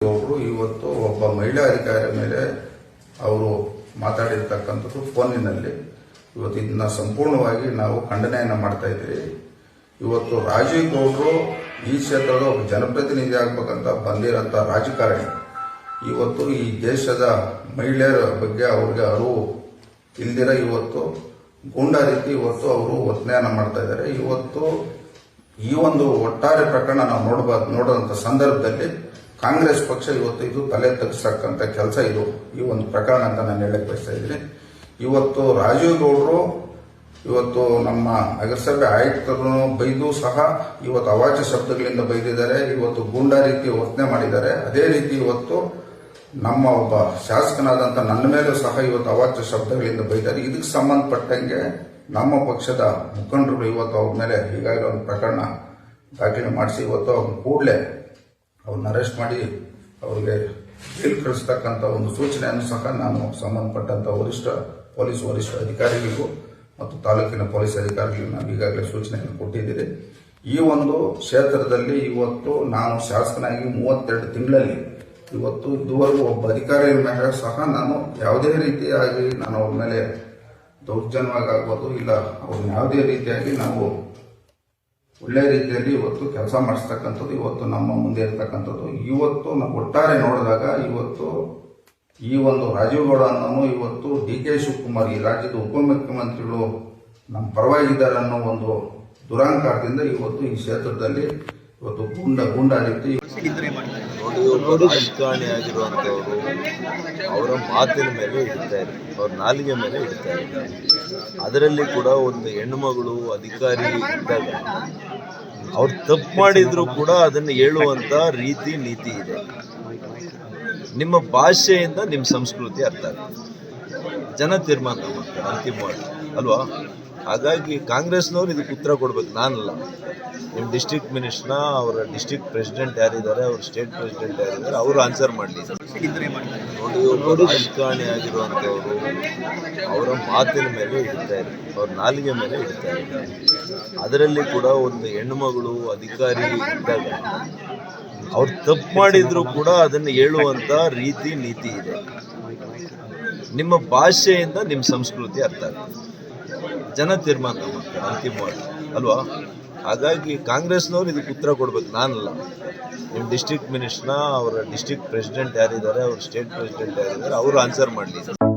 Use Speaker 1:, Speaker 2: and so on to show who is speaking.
Speaker 1: ಅವರು ಇವತ್ತು ಒಬ್ಬ ಮಹಿಳಾ ಅಧಿಕಾರಿಯ ಮೇಲೆ ಅವರು ಮಾತಾಡಿರ್ತಕ್ಕಂಥದ್ದು ಫೋನಿನಲ್ಲಿ. ಇವತ್ತು ಇದನ್ನ ಸಂಪೂರ್ಣವಾಗಿ ನಾವು ಖಂಡನೆಯನ್ನ ಮಾಡ್ತಾ ಇದ್ದೀವಿ. ಇವತ್ತು ರಾಜೀವ್ ಗೌಡ್ರು ಈ ಕ್ಷೇತ್ರದ ಒಬ್ಬ ಜನಪ್ರತಿನಿಧಿ ಆಗ್ಬೇಕಂತ ಬಂದಿರೋಂಥ ರಾಜಕಾರಣಿ. ಇವತ್ತು ಈ ದೇಶದ ಮಹಿಳೆಯರ ಬಗ್ಗೆ ಅವ್ರಿಗೆ ಅರಿವು ಇಲ್ದಿರ ಇವತ್ತು ಗೂಂಡ ರೀತಿ ಇವತ್ತು ಅವರು ಒತ್ತನೆಯನ್ನ ಮಾಡ್ತಾ ಇದ್ದಾರೆ. ಇವತ್ತು ಈ ಒಂದು ಒಟ್ಟಾರೆ ಪ್ರಕರಣ ನಾವು ನೋಡಬಾರ್ದು ನೋಡುವಂತ ಸಂದರ್ಭದಲ್ಲಿ ಕಾಂಗ್ರೆಸ್ ಪಕ್ಷ ಇವತ್ತು ಇದು ತಲೆ ತಗ್ಸಕ್ಕಂತ ಕೆಲಸ ಇದು. ಈ ಒಂದು ಪ್ರಕರಣ ಅಂತ ನಾನು ಹೇಳಕ್ ಬಯಸ್ತಾ ಇದ್ದೀನಿ. ಇವತ್ತು ರಾಜೀವ್ ಗೌಡರು ಇವತ್ತು ನಮ್ಮ ನಗರಸಭೆ ಆಯುಕ್ತರು ಬೈದು ಸಹ ಇವತ್ತು ಅವಾಚ್ಯ ಶಬ್ದಗಳಿಂದ ಬೈದಿದ್ದಾರೆ. ಇವತ್ತು ಗೂಂಡಾ ರೀತಿ ವರ್ತನೆ ಮಾಡಿದ್ದಾರೆ. ಅದೇ ರೀತಿ ಇವತ್ತು ನಮ್ಮ ಒಬ್ಬ ಶಾಸಕನಾದಂತ ನನ್ನ ಮೇಲೂ ಸಹ ಇವತ್ತು ಅವಾಚ್ಯ ಶಬ್ದಗಳಿಂದ ಬೈದಾರೆ ಇದಕ್ಕೆ ಸಂಬಂಧಪಟ್ಟಂಗೆ ನಮ್ಮ ಪಕ್ಷದ ಮುಖಂಡರು ಇವತ್ತು ಅವ್ರ ಮೇಲೆ ಈಗಾಗಲೇ ಒಂದು ಪ್ರಕರಣ ದಾಖಲೆ ಮಾಡಿಸಿ ಇವತ್ತು ಅವ್ರನ್ನ ಕೂಡಲೇ ಅವ್ರನ್ನ ಅರೆಸ್ಟ್ ಮಾಡಿ ಅವ್ರಿಗೆ ಜೈಲು ಕಳಿಸ್ತಕ್ಕಂಥ ಒಂದು ಸೂಚನೆಯನ್ನು ಸಹ ನಾನು ಸಂಬಂಧಪಟ್ಟಂತ ವರಿಷ್ಠ, ಪೊಲೀಸ್ ವರಿಷ್ಠ ಅಧಿಕಾರಿಗಳಿಗೂ ಮತ್ತು ತಾಲೂಕಿನ ಪೊಲೀಸ್ ಅಧಿಕಾರಿಗಳಿಗೂ ನಾನು ಈಗಾಗಲೇ ಸೂಚನೆಯನ್ನು ಕೊಟ್ಟಿದ್ದೀನಿ. ಈ ಒಂದು ಕ್ಷೇತ್ರದಲ್ಲಿ ಇವತ್ತು ನಾನು ಶಾಸಕನಾಗಿ ಮೂವತ್ತೆರಡು ತಿಂಗಳಲ್ಲಿ ಇವತ್ತು ಇದುವರೆಗೂ ಒಬ್ಬ ಅಧಿಕಾರಿ ಮೇಲೆ ಸಹ ನಾನು ಯಾವುದೇ ರೀತಿಯಾಗಿ ನಾನು ಅವ್ರ ಮೇಲೆ ದೌರ್ಜನ್ಯವಾಗಿ ಆಗ್ಬೋದು ಇಲ್ಲ, ಅವ್ರನ್ನ ಯಾವುದೇ ರೀತಿಯಾಗಿ ನಾವು ಒಳ್ಳೆ ರೀತಿಯಲ್ಲಿ ಇವತ್ತು ಕೆಲಸ ಮಾಡಿಸ್ತಕ್ಕಂಥದ್ದು, ಇವತ್ತು ನಮ್ಮ ಮುಂದೆ ಇರತಕ್ಕಂಥದ್ದು. ಇವತ್ತು ನಾವು ಒಟ್ಟಾರೆ ನೋಡಿದಾಗ ಇವತ್ತು ಈ ಒಂದು ರಾಜೀವ್ ಗೌಡ ಅನ್ನೋನು ಇವತ್ತು ಡಿ ಕೆ ಶಿವಕುಮಾರ್, ಈ ರಾಜ್ಯದ ಉಪಮುಖ್ಯಮಂತ್ರಿಗಳು ನಮ್ಮ ಪರವಾಗಿದ್ದಾರೆ ಅನ್ನೋ ಒಂದು ದುರಾಂಕಾರದಿಂದ ಇವತ್ತು ಈ ಕ್ಷೇತ್ರದಲ್ಲಿ ಇವತ್ತು ಗುಂಡ ಗುಂಡಾಗಿತ್ತು. ರೀತಿ
Speaker 2: ಆಗಿರುವಂತವರು ಅವರ ಮಾತಿನ ಮೇಲೆ ಇಡ್ತಾರೆ ಅವ್ರ ನಾಲಿಗೆ ಮೇಲೆ ಇಡ್ತಾರೆ ಅದರಲ್ಲಿ ಕೂಡ ಒಂದು ಹೆಣ್ಣು ಮಗಳು ಅಧಿಕಾರಿ ಇದ್ದಾಗ ಅವ್ರು ತಪ್ಪು ಮಾಡಿದ್ರು ಕೂಡ ಅದನ್ನು ಹೇಳುವಂತ ರೀತಿ, ನೀತಿ ಇದೆ. ನಿಮ್ಮ ಭಾಷೆಯಿಂದ ನಿಮ್ಮ ಸಂಸ್ಕೃತಿ ಅರ್ಥ ಆಗ್ತದೆ. ಜನ ತೀರ್ಮಾನ ಮಾಡ್ತಾರೆ ಅಂತಿಮವಾಗಿ ಅಲ್ವಾ? ಹಾಗಾಗಿ ಕಾಂಗ್ರೆಸ್ನವ್ರು ಇದಕ್ಕೆ ಉತ್ತರ ಕೊಡ್ಬೇಕು. ನಾನಲ್ಲ. ನಿಮ್ಮ ಡಿಸ್ಟ್ರಿಕ್ಟ್ ಮಿನಿಸ್ಟರ್ನ ಅವರ ಡಿಸ್ಟ್ರಿಕ್ಟ್ ಪ್ರೆಸಿಡೆಂಟ್ ಯಾರಿದ್ದಾರೆ, ಅವ್ರ ಸ್ಟೇಟ್ ಪ್ರೆಸಿಡೆಂಟ್ ಯಾರಿದ್ದಾರೆ, ಅವರು ಆನ್ಸರ್ ಮಾಡಲಿ. ನೋಡಿ ಒಬ್ಬ ರಾಜಕಾರಣಿ ಆಗಿರುವಂಥವ್ರು, ಅವರ ಮಾತಿನ ಮೇಲೆ ಇಡ್ತಾರೆ ಅವ್ರ ನಾಲಿಗೆ ಮೇಲೆ ಇಡ್ತಾರೆ ಅದರಲ್ಲಿ ಕೂಡ ಒಂದು ಹೆಣ್ಣುಮಗಳು ಅಧಿಕಾರಿ ಇದ್ದಾಗ ಅವ್ರು ತಪ್ಪು ಮಾಡಿದ್ರು ಕೂಡ ಅದನ್ನು ಹೇಳುವಂಥ ರೀತಿ, ನೀತಿ ಇದೆ. ನಿಮ್ಮ ಭಾಷೆಯಿಂದ ನಿಮ್ಮ ಸಂಸ್ಕೃತಿ ಅರ್ಥ ಆಗ್ತದೆ. ಜನ ತೀರ್ಮಾನ ಮಾಡ್ತಾರೆ ಅಂತಿಮವಾಗಿ. ಅಲ್ವಾ? ಹಾಗಾಗಿ ಕಾಂಗ್ರೆಸ್ನವ್ರು ಇದಕ್ಕೆ ಉತ್ತರ ಕೊಡ್ಬೇಕು. ನಾನಲ್ಲ. ನಿಮ್ಮ ಡಿಸ್ಟ್ರಿಕ್ಟ್ ಮಿನಿಸ್ಟರ್ನ ಅವರ ಡಿಸ್ಟ್ರಿಕ್ಟ್ ಪ್ರೆಸಿಡೆಂಟ್ ಯಾರಿದ್ದಾರೆ, ಅವ್ರ ಸ್ಟೇಟ್ ಪ್ರೆಸಿಡೆಂಟ್ ಯಾರಿದ್ದಾರೆ, ಅವರು ಆನ್ಸರ್ ಮಾಡಲಿ.